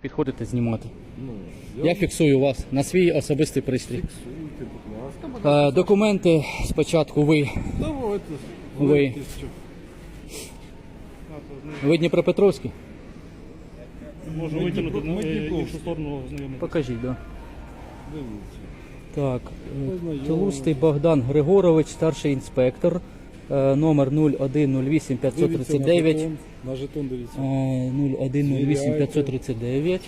Підходите знімати. Ну, Я фіксую вас на свій особистий пристрій. фіксуйте, будь ласка. Е, документи спочатку ви. Давайте. Ви. Ви Дніпропетровський? Можу витягнути на е, іншу сторону знайомити. Покажіть, да. Дивіться. Так, е, Познайомились. Богдан Григорович, старший інспектор, номер 0108 539. На жетон. Дивіться. е, 0108 539.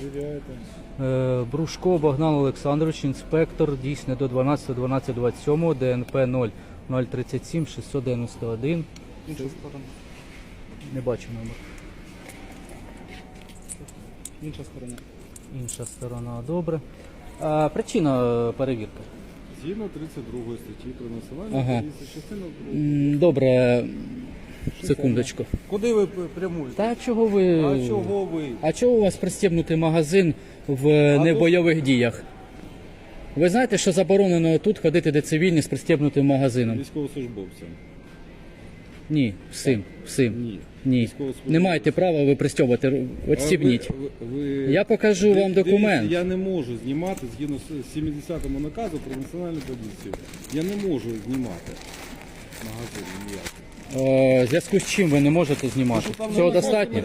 Е, Брушко Богдан Олександрович, інспектор, дійсне до 12.12.27, ДНП 0 037 691. Інша сторона. Не бачу номер. Інша сторона. Інша сторона, добре. А, причина е, перевірки. Згідно 32 статті про національну Ага. поліцію, частина друга. М, Добре, секундочку. Куди ви прямуєте? Та чого ви. А чого ви? А чого у вас пристібнутий магазин в не в тут- діях? Ви знаєте, що заборонено тут ходити, де цивільні з пристібнутим магазином? Військовослужбовцям. Ні, всім, всім. Ні. Ні. Не маєте права ви пристьобувати. Отстібніть. А ви- ви- Я покажу вам Дивіться, документ. Я не можу знімати згідно з 70-му наказу про національну поліцію. Я не можу знімати магазин ніякий. Е, В зв'язку з чим ви не можете знімати? Цього достатньо?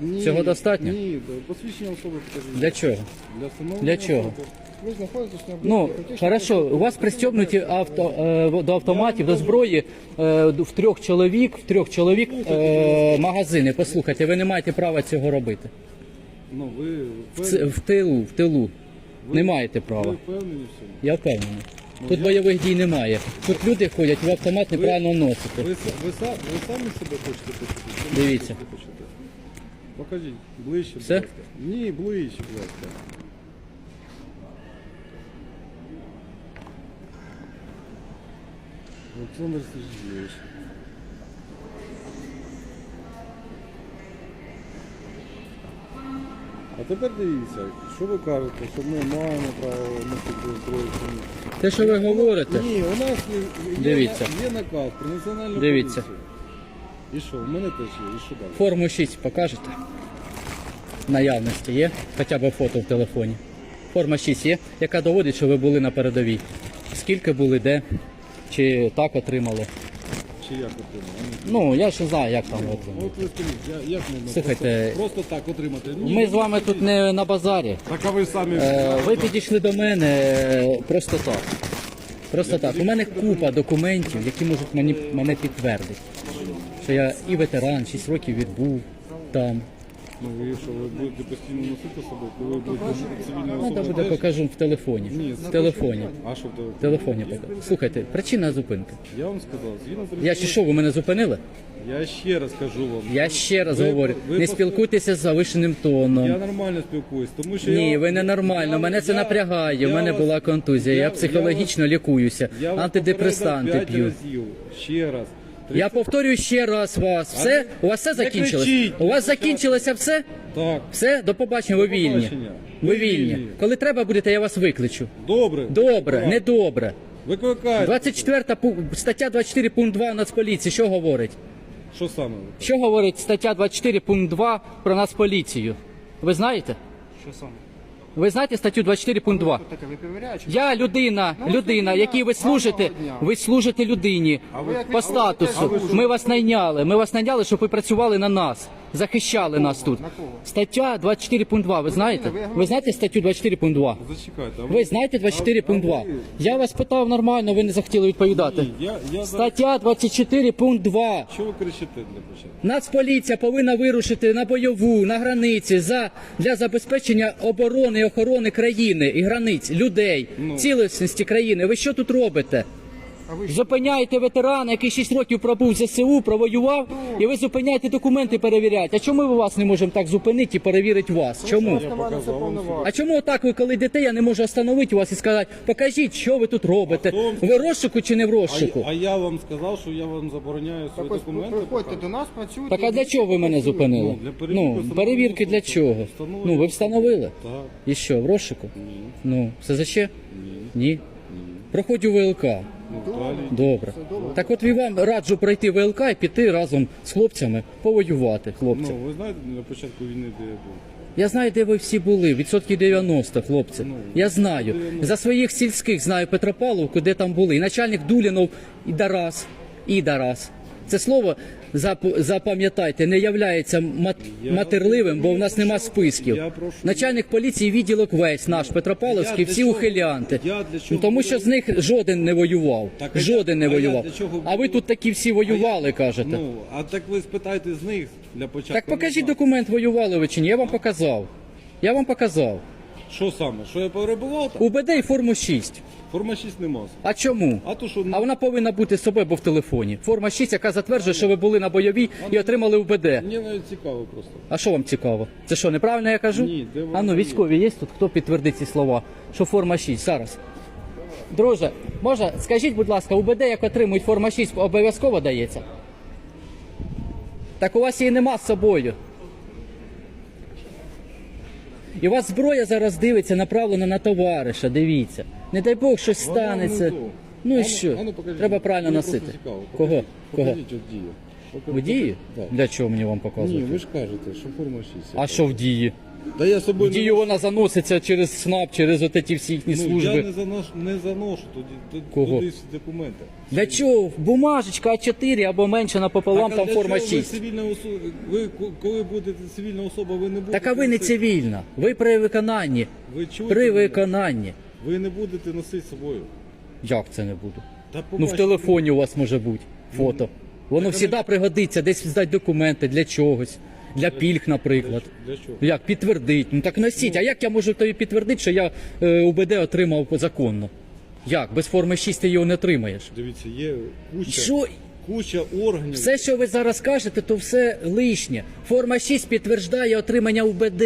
Ні, Цього достатньо? Ні, посвідчення особи покажіть. Для чого? Для встановлення Для чого? особи. Ви знаходитесь на Ну, хорошо, у вас пристібнуті авто, е, до автоматів, до зброї е, в трьох чоловік, в трьох чоловік е, магазини. Послухайте, ви не маєте права цього робити. Ну, ви В, ц- в тилу, в тилу. Не маєте ви права. впевнені в цьому? Я впевнений. Тут бойових дій немає. Тут люди ходять, в автомат неправильно носите. Ви, са- ви, са- ви самі себе хочете почути? Дивіться. ви? Покажіть, ближче, будь Все? ласка. Ні, ближче, будь ласка. Олександр Сергійович. А тепер дивіться, що ви кажете, що ми маємо право носити зброю чи ні? Те, що ви говорите, Ні, у нас є, є, є наказ про національну Дивіться. поліцію. І що, в мене теж є, і що далі? форму 6 покажете? Наявності є? Хоча б фото в телефоні. Форма 6 є, яка доводить, що ви були на передовій. Скільки були, де? Чи так отримали? Чи як отримав? Ну, я не знаю, як там ви отримали. От ви скажіть, я- як можна Слухайте, просто, просто так отримати? Ні, Ми ну, з вами тут не на базарі. Так а ви самі... Е, Ви підійшли до мене е, просто так. Просто так. У мене купа документів, які можуть мені, мене підтвердити. Що я і ветеран, 6 років відбув там. Ну ви що, ви будете постійно носити собою, коли ви будете цивільною Ну, то буде теж? покажу в телефоні. Ні, В телефоні. А що в телефоні? В телефоні покажу. Слухайте, причина зупинки. Я вам сказав, згідно Я чи що, ви мене зупинили? Я ще раз кажу вам. Я ще раз Ви- говорю, ви не просто- спілкуйтеся з завишеним Я тоном. нормально спілкуюсь, тому що Ні, я... ви не нормально. я- Мене це я- напрягає. У я мене вас- була контузія. Я я- психологічно лікуюся. Я вас Антидепресанти попередив п'ю. разів. Ще раз. Я повторюю ще раз вас. Все? У вас все Не закінчилось? У вас закінчилося все? Так. Все? До побачення, ви вільні. побачення. Ви вільні. Коли треба будете, я вас викличу. Добре. Добре, Так. не добре. Викликайте. 24 пу- стаття 24 пункт 2 Нацполіції. Що говорить? Що саме? Що говорить стаття 24 пункт 2 про Нацполіцію? Ви знаєте? Що саме? Ви знаєте статтю 24 пункт 2? таке, ви? Я людина, людина, якій ви служите, ви служите людині по статусу. Ми вас найняли. Ми вас найняли, щоб ви працювали на нас, захищали нас тут. Стаття 24 пункт 2, ви знаєте? Ви знаєте статтю 24 пункт 2? Зачекайте. а Ви знаєте 24 пункт 2? Я вас питав нормально, ви не захотіли відповідати. Ні, Я, я зараз... Стаття 24 пункт 2. Що ви кричите для початку? Нацполіція повинна вирушити на бойову, на границі за для забезпечення оборони і охорони країни і границь людей, цілісності країни. Ви що тут робите? Зупиняєте ветерана, який 6 років пробув в ЗСУ, провоював, і ви зупиняєте документи перевіряти. А чому ми вас не можемо так зупинити і перевірити вас? Чому? Вам все. А чому отак ви, коли йдете, я не можу остановити вас і сказати, покажіть, що ви тут робите? Ви в розшуку чи не в розшуку? а я вам сказав, що я вам забороняю свої документи. приходьте до нас, працюйте. Так а для чого ви мене зупинили? Ну, перевірки Ну, перевірки для чого? Ну, ви встановили? Так. І що, в розшуку? Ні. Ну, все за ще? Ні. Ні. Проходжу ВЛК. Добре. Так от і вам раджу пройти ВЛК і піти разом з хлопцями повоювати, хлопці. Ну, ви знаєте, на початку війни, де я був? Я знаю, де ви всі були. відсотки 90, хлопці. Ну, Я знаю. За своїх сільських знаю Петропавловку, де там були. І начальник Дулінов і Дарас. І Дарас. Це слово запам'ятайте, не являється мат- Я- матерливим, бо в нас нема списків. я прошу- Начальник поліції відділок весь наш Петропавловський, всі чого- ухилянти. для чого Ну, тому що з них жоден не воював. Так, жоден не а воював. чого А ви тут такі всі воювали, кажете. Ну, а так ви спитайте з них для початку. Так покажіть документ, воювали ви чи ні. Я вам показав. Я вам показав. Що саме? Що я перебував там? УБД і форму 6. Форма 6 нема. А чому? А то що А вона повинна бути з собою, бо в телефоні. Форма 6, яка затверджує, що ви були на бойовій і отримали УБД. мені навіть цікаво просто. А що вам цікаво? Це що, неправильно я кажу? Ні, де вона а ну є? військові є тут? Хто підтвердить ці слова? Що форма 6 зараз. Друже, може, скажіть, будь ласка, УБД, як отримують форма 6, обов'язково дається? Так у вас її нема з собою. І у вас зброя зараз дивиться, направлена на товариша, дивіться. Не дай Бог, щось Вона станеться. Ну і Ану- що? ану, покажіть. Треба правильно Мені носити. просто цікаво. Кого? Покажіть, Кого? Покажіть от дію. Пока- В дії? Так. Для чого мені вам показувати? Ні, ви ж кажете, що форма 6. А що в дії? Та я з собою В дію вона заноситься через СНАП, через от ці всі їхні ну, служби. я не заношу, не заношу туди, туди, Кого? туди всі документи. Для чого? Бумажечка А4 або менше напополам, там форма чого 6. Ви, цивільна особа, ви ко- коли будете цивільна особа, ви не будете... Так а ви не носити- цивільна. Ви при виконанні. Ви чуєте? При мене? виконанні. Ви не будете носити з собою. Як це не буду? Та Ну в побачите. телефоні у вас може бути фото. Воно завжди пригодиться, десь здати документи для чогось. Для пільг, наприклад. Для чого? Як підтвердить? Ну так носіть. А як я можу тобі підтвердити, що я е, УБД отримав законно? Як? Без форми 6 ти його не отримаєш. Дивіться, є куча, Що? куча органів. Все, що ви зараз кажете, то все лишнє. Форма 6 підтверждає отримання УБД.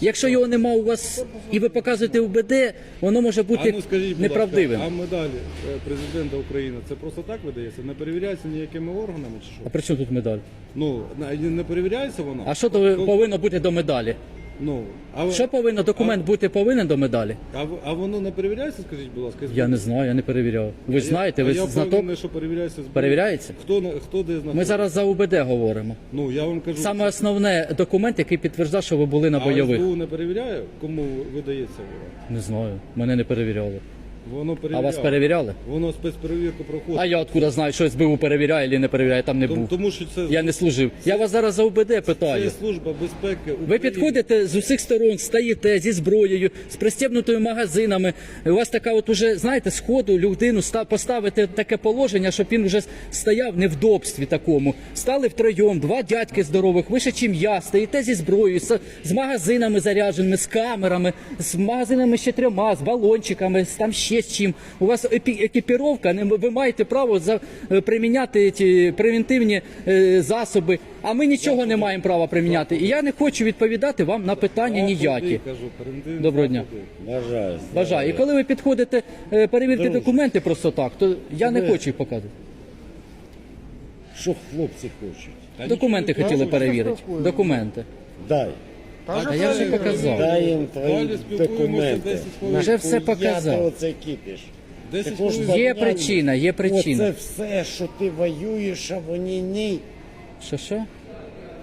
Якщо його нема у вас і ви показуєте УБД, воно може а бути ну скажіть, будь неправдивим. ласка, а медалі е, президента України це просто так видається? Не перевіряється ніякими органами чи А при чому тут медаль? Ну, на- не перевіряється вона? А що то повинно бути до медалі? Ну, а, Що повинно, документ бути повинен до медалі? а, в- а воно не перевіряється, скажіть, будь ласка? Я не знаю, я не перевіряв. Ви ж знаєте, ви а я знаток. впевнений, що перевіряється з- Перевіряється? Хто, на- хто де знаходиться? Ми зараз за УБД говоримо. Ну, я вам кажу, Саме основне документ, який підтверджує, що ви були на а бойових. СБУ не перевіряє, кому видається воно? Не знаю, мене не перевіряли. Воно А вас перевіряли? Воно спецперевірку проходить. А я откуда знаю, що СБУ перевіряє чи не перевіряє, там не Тому, був. тому що це, Я не служив. Я вас зараз за УБД це питаю. служба безпеки Ви підходите з усіх сторон, стаєте зі зброєю, з пристебнутими магазинами. У вас така, от уже знаєте, сходу людину ста- поставити таке положення, щоб він вже стояв не в добстві такому. Стали втроєм, два дядьки здорових, вище, чим я, стоїте зі зброєю, з, з магазинами зарядженими, з камерами, з магазинами ще трьома, з балончиками, з там ще з чим. У вас епі- екіпіровка, не ви маєте право за е, приміняти ті превентивні е, засоби. А ми нічого не маємо права приміняти. І я не хочу відповідати вам на питання ніякі. Доброго дня. Бажаю. Бажаю. І коли ви підходите е, перевірити документи просто так, то я не хочу їх показувати. Що хлопці хочуть? Документи хотіли перевірити. Документи. Дай. Та А я вже все показав. Дай твої документи. Вже все показав. ти оце кипиш? 10 Ти хвилин. Є причина, є причина. Оце все, що ти воюєш, а вони ні. Що що?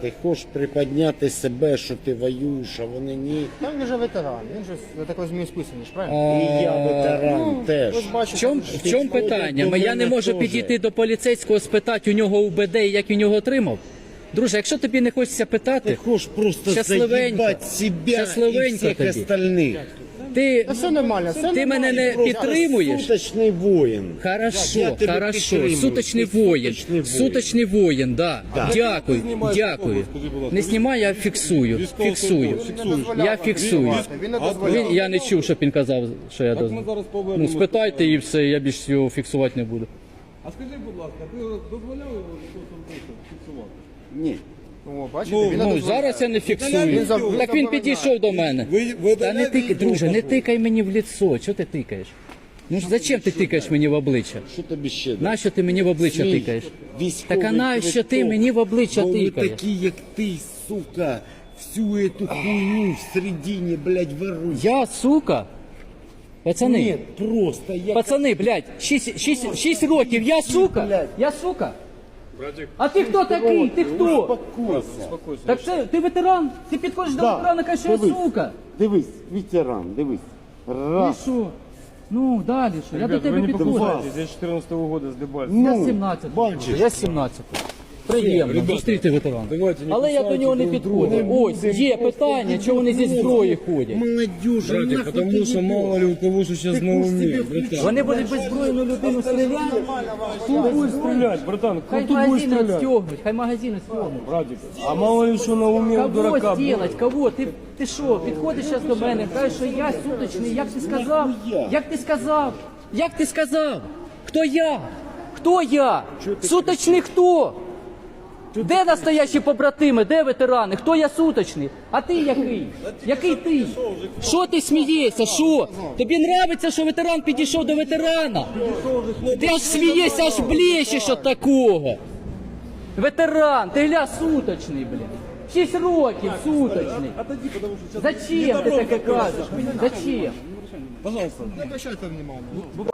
Ти хочеш приподняти себе, що ти воюєш, а вони ні. Там він же ветеран, він же такою змією списаний, ж, правильно? І я ветеран Ну, теж. ви ж бачите, В чому в чому питання? Ми- Я не можу підійти до поліцейського, спитати у нього УБД, і як він його отримав. Друже, якщо тобі не хочеться питати, хочеш просто Щасливенько. заїбати себе і Щасливенько всіх тобі. остальних. ти, Та все нормально, все ти нормально. мене не Просто підтримуєш. Суточний воїн. Я Хорошо, тебе хорошо. підтримую. Суточний Ти воїн. суточний воїн. Суточний воїн, да. Дякую, дякую. скажи. Не знімаю, я фіксую. Фіксую. Я фіксую. Він не дозволяв. Він, я не чув, щоб він казав, що я ми зараз Ну, спитайте і все, я більш його фіксувати не буду. А скажи, будь ласка, ти дозволяв його фіксувати? Ні. О, бачите, Ну, він Ну, дозволяє. зараз я не Він фіксую. за- Так він забороняє. підійшов до мене. Ви, ви Та не тикай, друже, не тикай мені в лицо. Чого ти тикаєш? Ну ж зачем ти тикаєш мені в обличчя? Що тобі ще дати? Нащо ти мені в обличчя Свій тикаєш? військовий Так а нащо ти квиток, мені в обличчя бо ви тикаєш? такі, як ти, сука, всю эту хуйню в середині, блядь, воруєш. Я, сука? Пацани, Ні, просто я... пацани, блядь, 6, 6, 6 років, я сука? блядь. Я сука? А ти хто такий? Ти хто? Успокойся. Так це ти ветеран? Ти підходиш до Да. ветерана, кажеш, що я Дивись. сука. Дивись, ветеран, дивись. І Раз. що? Ну, далі що? Я до тебе підходжу. Я 14 года с Дебальцева. Я Ну, 17. бачиш. Я 17. Приємно зустріти ветерана. давайте не Але я до нього не підходжу. Ось, є питання, чого вони зі зброї ходять. Молодежи, нахуй ты Потому что мало ли у кого что сейчас на уме, братан. Вони будуть беззбройну людину стріляти, Кто будет стрелять, братан? хай Кто будет магазини стрелять? відстегнуть, хай магазини стягнуть. Братик, а мало ли что на уме у Кого дурака будет. сделать? Кого? Ти, ти що, підходиш зараз до мене, кажеш, що я суточний, як ти сказав? Як ти сказав? Як ти сказав? Хто я? Хто я? Суточний хто? Де настоящі побратими? Де ветерани? Хто я суточний? А ти який? Який ти? Що ти смієшся? Що? Тобі нравиться, що ветеран підійшов до ветерана? Ти аж смієшся, аж блещеш от такого. Ветеран, ти гля суточний, блін. Шість років суточний. Зачем ти таке кажеш? Зачем? Не обращайте внимания.